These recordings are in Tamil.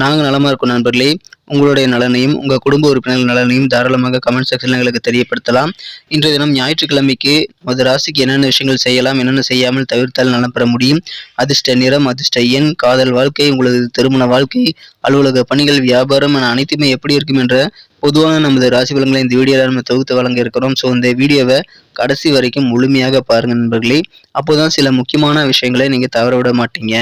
நாங்கள் நலமாக இருக்கோம் நண்பர்களே. உங்களுடைய நலனையும் உங்கள் குடும்ப உறுப்பினர்கள் நலனையும் தாராளமாக கமெண்ட் செக்ஷனில் எங்களுக்கு தெரியப்படுத்தலாம். இன்றைய தினம் ஞாயிற்றுக்கிழமைக்கு மது ராசிக்கு என்னென்ன விஷயங்கள் செய்யலாம் என்னென்ன செய்யாமல் தவிர்த்தால் நலம் பெற முடியும்? அதிர்ஷ்ட நிறம் அதிர்ஷ்ட எண் காதல் வாழ்க்கை உங்களது திருமண வாழ்க்கை அலுவலக பணிகள் வியாபாரம் என அனைத்துமே எப்படி இருக்கும் என்ற பொதுவான நமது ராசி பலன்களை இந்த வீடியோவில் நம்ம தொகுத்து வழங்க இருக்கிறோம். ஸோ இந்த வீடியோவை கடைசி வரைக்கும் முழுமையாக பாருங்கள் நண்பர்களே. அப்போதான் சில முக்கியமான விஷயங்களை நீங்கள் தவற விட மாட்டீங்க.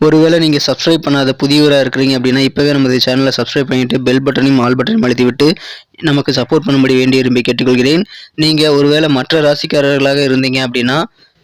ஒருவேளை நீங்கள் சப்ஸ்கிரைப் பண்ணாத புதியவராக இருக்கிறீங்க அப்படின்னா இப்போவே நமது சேனலை சப்ஸ்கிரைப் பண்ணிவிட்டு பெல் பட்டனையும் ஆல் பட்டனையும் அழுத்திவிட்டு நமக்கு சப்போர்ட் பண்ணும்படி வேண்டி விரும்பி கேட்டுக்கொள்கிறேன். நீங்கள் ஒருவேளை மற்ற ராசிக்காரர்களாக இருந்தீங்க அப்படின்னா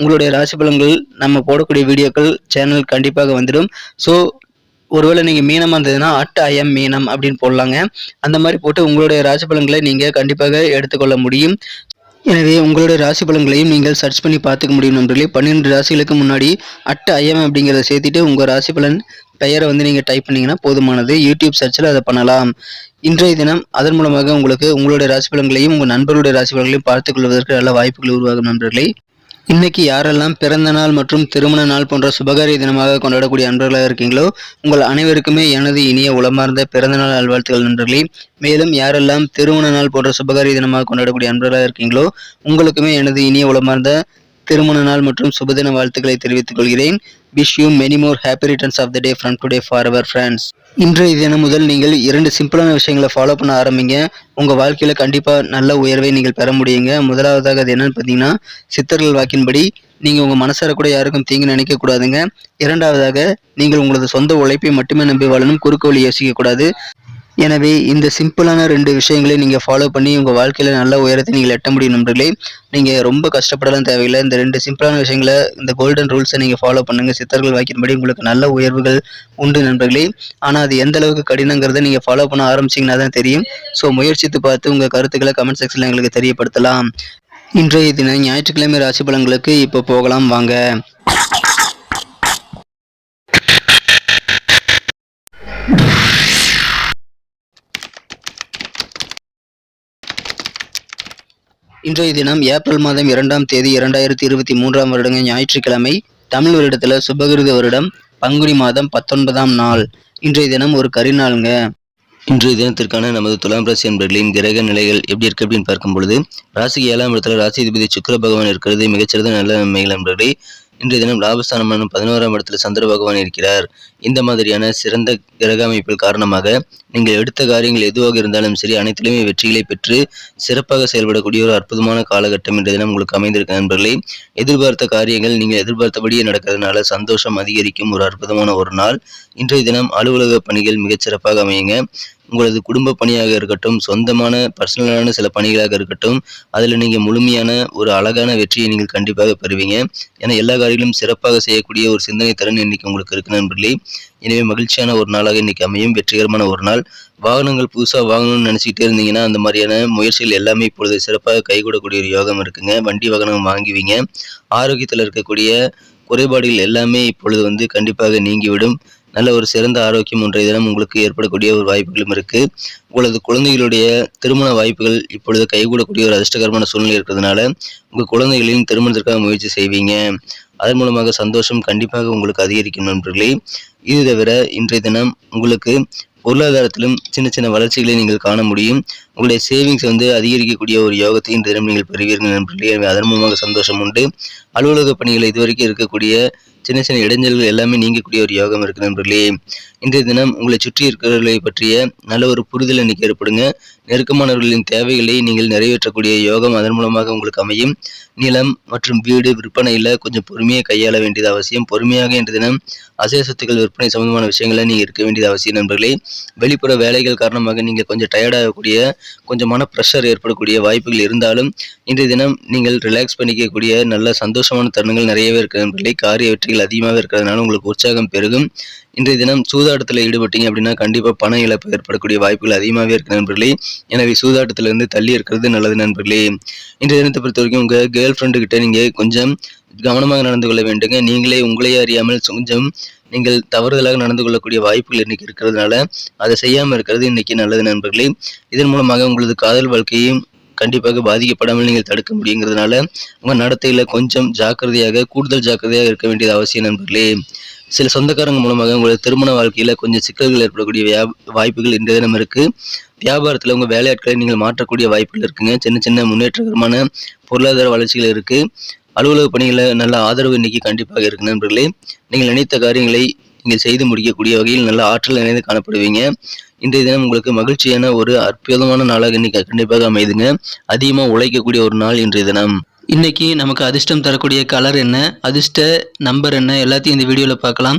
உங்களுடைய ராசி பலன்கள் நம்ம போடக்கூடிய வீடியோக்கள் சேனல் கண்டிப்பாக வந்துடும். ஸோ ஒருவேளை நீங்கள் மீனமாக இருந்ததுன்னா அட் ஐஎம் மீனம் அப்படின்னு போடலாங்க. அந்த மாதிரி போட்டு உங்களுடைய ராசி பலன்களை நீங்கள் கண்டிப்பாக எடுத்துக்கொள்ள முடியும். எனவே உங்களுடைய ராசி பலன்களையும் நீங்கள் சர்ச் பண்ணி பார்த்துக்க முடியும் நண்பர்களே. பன்னிரெண்டு ராசிகளுக்கு முன்னாடி அட் ஐஎம் அப்படிங்கிறத சேர்த்துட்டு உங்கள் ராசி பலன் பெயரை வந்து நீங்கள் டைப் பண்ணிங்கன்னா போதுமானது. யூடியூப் சர்ச்சில் அதை பண்ணலாம். இன்றைய தினம் அதன் மூலமாக உங்களுக்கு உங்களுடைய ராசி பலன்களையும் உங்கள் நண்பர்களுடைய ராசி பலன்களையும் பார்த்துக் கொள்வதற்கு நல்ல வாய்ப்புகள் உருவாகும் நண்பர்களே. இன்னைக்கு யாரெல்லாம் பிறந்த நாள் மற்றும் திருமண நாள் போன்ற சுபகாரிய தினமாக கொண்டாடக்கூடிய அன்பர்களாக இருக்கீங்களோ உங்கள் அனைவருக்குமே எனது இனிய உளமார்ந்த பிறந்த நாள் நல்வாழ்த்துக்கள் நண்பர்களே. மேலும் யாரெல்லாம் திருமண நாள் போன்ற சுபகாரிய தினமாக கொண்டாடக்கூடிய அன்பர்களாக இருக்கீங்களோ உங்களுக்குமே எனது இனிய உளமார்ந்த திருமண நாள் மற்றும் சுபதின வாழ்த்துக்களை தெரிவித்துக் கொள்கிறேன். Wish you many more happy returns of the day from today for our friends இன்றைய தினம் முதல் நீங்கள் இரண்டு சிம்பிளான விஷயங்களை ஃபாலோ பண்ண ஆரம்பிங்க. உங்கள் வாழ்க்கையில் கண்டிப்பாக நல்ல உயர்வை நீங்கள் பெற முடியுங்க. முதலாவதாக அது என்னன்னு பார்த்தீங்கன்னா சித்தர்கள் வாக்கின்படி நீங்கள் உங்கள் மனசார கூட யாருக்கும் தீங்கு நினைக்கக்கூடாதுங்க இரண்டாவதாக நீங்கள் உங்களது சொந்த உழைப்பை மட்டுமே நம்பி வாழணும். குறுக்கு வழி யோசிக்கக்கூடாது எனவே இந்த சிம்பிளான ரெண்டு விஷயங்களை நீங்கள் ஃபாலோ பண்ணி உங்கள் வாழ்க்கையில் நல்ல உயரத்தை நீங்கள் எட்ட முடியும் நண்பர்களே. நீங்கள் ரொம்ப கஷ்டப்படலாம் தேவையில்லை. இந்த ரெண்டு சிம்பிளான விஷயங்களை இந்த கோல்டன் ரூல்ஸை நீங்கள் ஃபாலோ பண்ணுங்கள் சித்தர்கள் வாய்க்கின்படி உங்களுக்கு நல்ல உயர்வுகள் உண்டு நண்பர்களே. ஆனால் அது எந்த அளவுக்கு கடினங்கிறத நீங்கள் ஃபாலோ பண்ண ஆரம்பிச்சிங்கன்னா தான் தெரியும். ஸோ முயற்சித்து பார்த்து உங்கள் கருத்துக்களை கமெண்ட் செக்ஷனில் எங்களுக்கு தெரியப்படுத்தலாம். இன்றைய தினம் ஞாயிற்றுக்கிழமை ராசி பலன்களுக்கு இப்போ போகலாம். வாங்க. இன்றைய தினம் ஏப்ரல் மாதம் இரண்டாம் தேதி இரண்டாயிரத்தி இருபத்தி மூன்றாம் வருடங்க ஞாயிற்றுக்கிழமை தமிழ் வருடத்தில் சுபகிருத வருடம் பங்குனி மாதம் பத்தொன்பதாம் நாள். இன்றைய தினம் ஒரு கரிநாளுங்க. இன்றைய தினத்திற்கான நமது துலாம் ராசி என்பர்களின் கிரக நிலைகள் எப்படி இருக்கு அப்படின்னு பார்க்கும் பொழுது ராசிக்கு ஏழாம் இடத்துல ராசி அதிபதி பகவான் இருக்கிறது மிகச்சிறந்த நல்ல நன்மைகள் நண்பர்களே இன்றைய தினம் லாபஸ்தானமான பதினோராம் இடத்துல சந்திர பகவான் இருக்கிறார். இந்த மாதிரியான சிறந்த கிரக அமைப்பில் காரணமாக நீங்கள் எடுத்த காரியங்கள் எதுவாக இருந்தாலும் சரி அனைத்திலுமே வெற்றிகளை பெற்று சிறப்பாக செயல்படக்கூடிய ஒரு அற்புதமான காலகட்டம் இன்றைய தினம் உங்களுக்கு அமைந்திருக்க நண்பர்களே. எதிர்பார்த்த காரியங்கள் நீங்கள் எதிர்பார்த்தபடியே நடக்கிறதுனால சந்தோஷம் அதிகரிக்கும் ஒரு அற்புதமான ஒரு நாள். இன்றைய தினம் அலுவலக பணிகள் மிகச்சிறப்பாக அமையுங்க. உங்களது குடும்ப பணியாக இருக்கட்டும் சொந்தமான பர்சனலான சில பணிகளாக இருக்கட்டும் அதில் நீங்கள் முழுமையான ஒரு அழகான வெற்றியை நீங்கள் கண்டிப்பாக பெறுவீங்க. ஏன்னா எல்லா காரியங்களும் சிறப்பாக செய்யக்கூடிய ஒரு சிந்தனை திறன் இன்னைக்கு உங்களுக்கு இருக்கு நண்பர்களே. எனவே மகிழ்ச்சியான ஒரு நாளாக இன்னைக்கு அமையும். வெற்றிகரமான ஒரு நாள். வாகனங்கள் புதுசாக வாங்கணும்னு நினச்சிக்கிட்டே இருந்தீங்கன்னா அந்த மாதிரியான முயற்சிகள் எல்லாமே இப்பொழுது சிறப்பாக கைகூடக்கூடிய ஒரு யோகம் இருக்குங்க. வண்டி வாகனம் வாங்குவீங்க. ஆரோக்கியத்தில் இருக்கக்கூடிய குறைபாடுகள் எல்லாமே இப்பொழுது வந்து கண்டிப்பாக நீங்கிவிடும். நல்ல ஒரு சிறந்த ஆரோக்கியம் ஒன்றைய தினம் உங்களுக்கு ஏற்படக்கூடிய ஒரு வாய்ப்புகளும் இருக்கு. உங்களது குழந்தைகளுடைய திருமண வாய்ப்புகள் இப்பொழுது கைகூடக்கூடிய ஒரு அதிர்ஷ்டகரமான சூழ்நிலை இருக்கிறதுனால உங்கள் குழந்தைகளின் திருமணத்திற்காக முயற்சி செய்வீங்க. அதன் மூலமாக சந்தோஷம் கண்டிப்பாக உங்களுக்கு அதிகரிக்கும் நண்பர்களே. இது தவிர இன்றைய தினம் உங்களுக்கு பொருளாதாரத்திலும் சின்ன சின்ன வளர்ச்சிகளை நீங்கள் காண முடியும். உங்களுடைய சேவிங்ஸ் வந்து அதிகரிக்கக்கூடிய ஒரு யோகத்தை இன்றைய தினம் நீங்கள் பெறுவீர்கள் நண்பர்களே. அதன் மூலமாக சந்தோஷம் உண்டு. அலுவலக பணிகள் இதுவரைக்கும் இருக்கக்கூடிய சின்ன சின்ன இடைஞ்சல்கள் எல்லாமே நீங்கக்கூடிய ஒரு யோகம் இருக்கு நண்பர்களே. இன்றைய தினம் உங்களை சுற்றி இருக்கிறவர்களை பற்றிய நல்ல ஒரு புரிதல் இன்னைக்கு ஏற்படுங்க. நெருக்கமானவர்களின் தேவைகளை நீங்கள் நிறைவேற்றக்கூடிய யோகம் அதன் மூலமாக உங்களுக்கு அமையும். நிலம் மற்றும் வீடு விற்பனையில் கொஞ்சம் பொறுமையை கையாள வேண்டியது அவசியம். பொறுமையாக இன்றைய தினம் அசைய சொத்துக்கள் விற்பனை சம்பந்தமான விஷயங்களை நீங்கள் இருக்க வேண்டியது அவசியம் நண்பர்களே. வெளிப்புற வேலைகள் காரணமாக நீங்கள் கொஞ்சம் டயர்டாகக்கூடிய கொஞ்சம் மன ப்ரெஷர் ஏற்படக்கூடிய வாய்ப்புகள் இருந்தாலும் இன்றைய தினம் நீங்கள் ரிலாக்ஸ் பண்ணிக்கக்கூடிய நல்ல சந்தோஷமான தருணங்கள் நிறையவே இருக்கிற நண்பர்களே. காரிய வெற்றிகள் அதிகமாக இருக்கிறதுனால உங்களுக்கு உற்சாகம் பெருகும். இன்றைய தினம் சூதாட்டத்தில் ஈடுபட்டீங்க அப்படின்னா கண்டிப்பாக பண இழப்பு ஏற்படக்கூடிய வாய்ப்புகள் அதிகமாகவே இருக்கு நண்பர்களே. எனவே சூதாட்டத்திலிருந்து தள்ளி இருக்கிறது நல்லது நண்பர்களே. இன்றைய தினத்தை பொறுத்த வரைக்கும் உங்கள் கேர்ள் ஃப்ரெண்டு கிட்ட நீங்கள் கொஞ்சம் கவனமாக நடந்து கொள்ள வேண்டுங்க. நீங்களே உங்களையே அறியாமல் கொஞ்சம் நீங்கள் தவறுதலாக நடந்து கொள்ளக்கூடிய வாய்ப்புகள் இன்னைக்கு இருக்கிறதுனால அதை செய்யாமல் இருக்கிறது இன்னைக்கு நல்லது நண்பர்களே. இதன் மூலமாக உங்களது காதல் வாழ்க்கையும் கண்டிப்பாக பாதிக்கப்படாமல் நீங்கள் தடுக்க முடியுங்கிறதுனால உங்கள் நடத்தையில் கொஞ்சம் ஜாக்கிரதையாக கூடுதல் ஜாக்கிரதையாக இருக்க வேண்டியது அவசியம் நண்பர்களே. சில சொந்தக்காரங்க மூலமாக உங்களது திருமண வாழ்க்கையில் கொஞ்சம் சிக்கல்கள் ஏற்படக்கூடிய வியா வாய்ப்புகள் இன்றைய தினம் இருக்குது வியாபாரத்தில் உங்கள் வேலையாட்களை நீங்கள் மாற்றக்கூடிய வாய்ப்புகள் இருக்குங்க. சின்ன சின்ன முன்னேற்றகரமான பொருளாதார வளர்ச்சிகள் இருக்குது அலுவலக பணிகளில் நல்ல ஆதரவு இன்னைக்கு கண்டிப்பாக இருக்கு நண்பர்களே. நீங்கள் நினைத்த காரியங்களை நீங்கள் செய்து முடிக்கக்கூடிய வகையில் நல்ல ஆற்றல் நினைந்து காணப்படுவீங்க. இன்றைய தினம் உங்களுக்கு மகிழ்ச்சியான ஒரு அற்புதமான நாளாக இன்னைக்கு கண்டிப்பாக அமைதுங்க. அதிகமாக உழைக்கக்கூடிய ஒரு நாள் இன்றைய தினம். இன்னைக்கு நமக்கு அதிர்ஷ்டம் தரக்கூடிய கலர் என்ன அதிர்ஷ்ட நம்பர் என்ன எல்லாத்தையும் இந்த வீடியோவில் பார்க்கலாம்.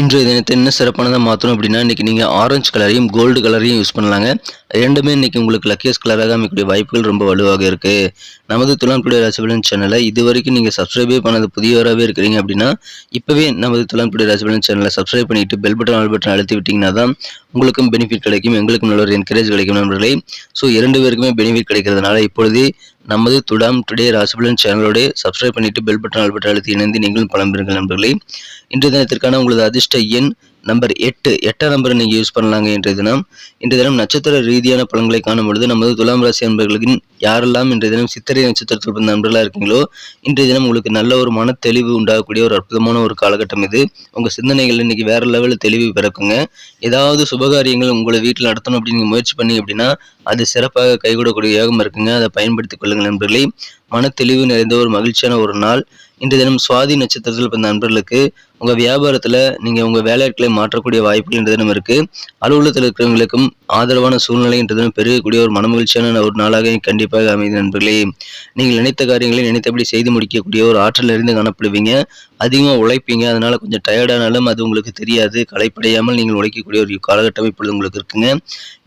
இன்றைய தினத்தை என்ன சிறப்பானதாக மாற்றணும் அப்படின்னா இன்றைக்கி நீங்கள் ஆரஞ்சு கலரையும் கோல்டு கலரையும் யூஸ் பண்ணலாங்க. ரெண்டுமே இன்றைக்கி உங்களுக்கு லக்கியஸ் கலராக அமைக்கக்கூடிய வாய்ப்புகள் ரொம்ப வலுவாக இருக்குது நமது துலாம் பிடி ராசிபலன் சேனலை இது வரைக்கும் நீங்கள் சப்ஸ்கிரைபே பண்ணது புதியவராகவே இருக்கிறீங்க அப்படின்னா இப்போவே நமது துலாம் பிடி ராசிபலன் சேனலை சப்ஸ்கிரைப் பண்ணிட்டு பெல் பட்டன் ஆல் பட்டன் அழுத்தி விட்டிங்கன்னா தான் உங்களுக்கும் பெனிஃபிட் கிடைக்கும் எங்களுக்கும் நல்ல ஒரு என்கரேஜ் கிடைக்கும் நண்பர்களே. ஸோ இரண்டு பேருக்குமே பெனிஃபிட் கிடைக்கிறதுனால இப்பொழுதே நமது துடாம் டுடே ராசிபலன் சேனலோட சப்ஸ்கிரைப் பண்ணிட்டு பெல் பட்டன் ஆல் பட்டன் அழுத்தி இணைந்து நீங்களும் பலம் பெறுங்கள் நண்பர்களே. இன்றைய தினத்திற்கான உங்களது அதிர்ஷ்ட எண் நம்பர் எட்டு எட்டாம் நம்பரை நீங்கள் யூஸ் பண்ணலாங்க இன்றைய தினம். இன்றைய தினம் நட்சத்திர ரீதியான பலன்களை காணும் பொழுது நமது துலாம் ராசி நண்பர்களின் யாரெல்லாம் இன்றைய தினம் சித்திரை நட்சத்திரத்தில் பிறந்த நண்பர்களாக இருக்கீங்களோ இன்றைய தினம் உங்களுக்கு நல்ல ஒரு மன தெளிவு உண்டாகக்கூடிய ஒரு அற்புதமான ஒரு காலகட்டம் இது. உங்கள் சிந்தனைகள் இன்னைக்கு வேற லெவலில் தெளிவு பிறக்குங்க. ஏதாவது சுபகாரியங்கள் உங்களை வீட்டில் நடத்தணும் அப்படின்னு முயற்சி பண்ணி அப்படின்னா அது சிறப்பாக கைகூடக்கூடிய யோகம் இருக்குங்க. அதை பயன்படுத்திக் கொள்ளுங்கள் நண்பர்களே. மன தெளிவு நிறைந்த ஒரு மகிழ்ச்சியான ஒரு நாள். இன்றைய தினம் சுவாதி நட்சத்திரத்தில் பிறந்த நண்பர்களுக்கு உங்கள் வியாபாரத்தில் நீங்கள் உங்கள் வேலையாட்களை மாற்றக்கூடிய வாய்ப்புகள் இன்றைய தினம் இருக்குது அலுவலகத்தில் இருக்கிறவங்களுக்கும் ஆதரவான சூழ்நிலை பெருகக்கூடிய ஒரு மனமகிழ்ச்சியான ஒரு நாளாக கண்டிப்பாக அமைந்த நண்பர்களே. நீங்கள் நினைத்த காரியங்களை நினைத்தபடி செய்து முடிக்கக்கூடிய ஒரு ஆற்றல் இருந்து காணப்படுவீங்க. அதிகமாக உழைப்பீங்க. அதனால் கொஞ்சம் டயர்டானாலும் அது உங்களுக்கு தெரியாது. களைப்படையாமல் நீங்கள் உழைக்கக்கூடிய ஒரு காலகட்டம் இப்பொழுது உங்களுக்கு இருக்குங்க.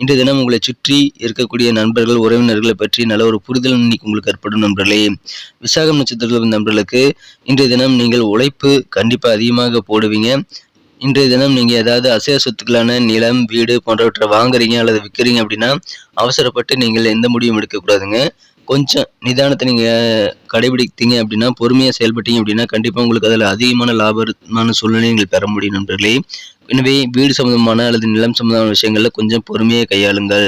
இன்றைய தினம் உங்களை சுற்றி இருக்கக்கூடிய நண்பர்கள் உறவினர்களை பற்றி நல்ல ஒரு புரிதல் இன்னைக்கு உங்களுக்கு ஏற்படும் நண்பர்களே. விசாகம் நட்சத்திரத்தில் நண்பர்களுக்கு இன்றைய தினம் நீங்கள் உழைப்பு கண்டிப்பாக அதிகமாக போடுவீங்க. இன்றைய தினம் நீங்கள் ஏதாவது அசைய சொத்துக்களான நிலம் வீடு போன்றவற்றை வாங்குறீங்க அல்லது விற்கிறீங்க அப்படின்னா அவசரப்பட்டு நீங்கள் எந்த முடிவும் எடுக்கக்கூடாதுங்க. கொஞ்சம் நிதானத்தை நீங்கள் கடைபிடித்தீங்க அப்படின்னா பொறுமையாக செயல்பட்டீங்க அப்படின்னா கண்டிப்பாக உங்களுக்கு அதில் அதிகமான லாபமான சூழ்நிலை நீங்கள் பெற முடியும் நண்பர்களே. எனவே வீடு சம்மந்தமான அல்லது நிலம் சம்மந்தமான விஷயங்களில் கொஞ்சம் பொறுமையாக கையாளுங்கள்.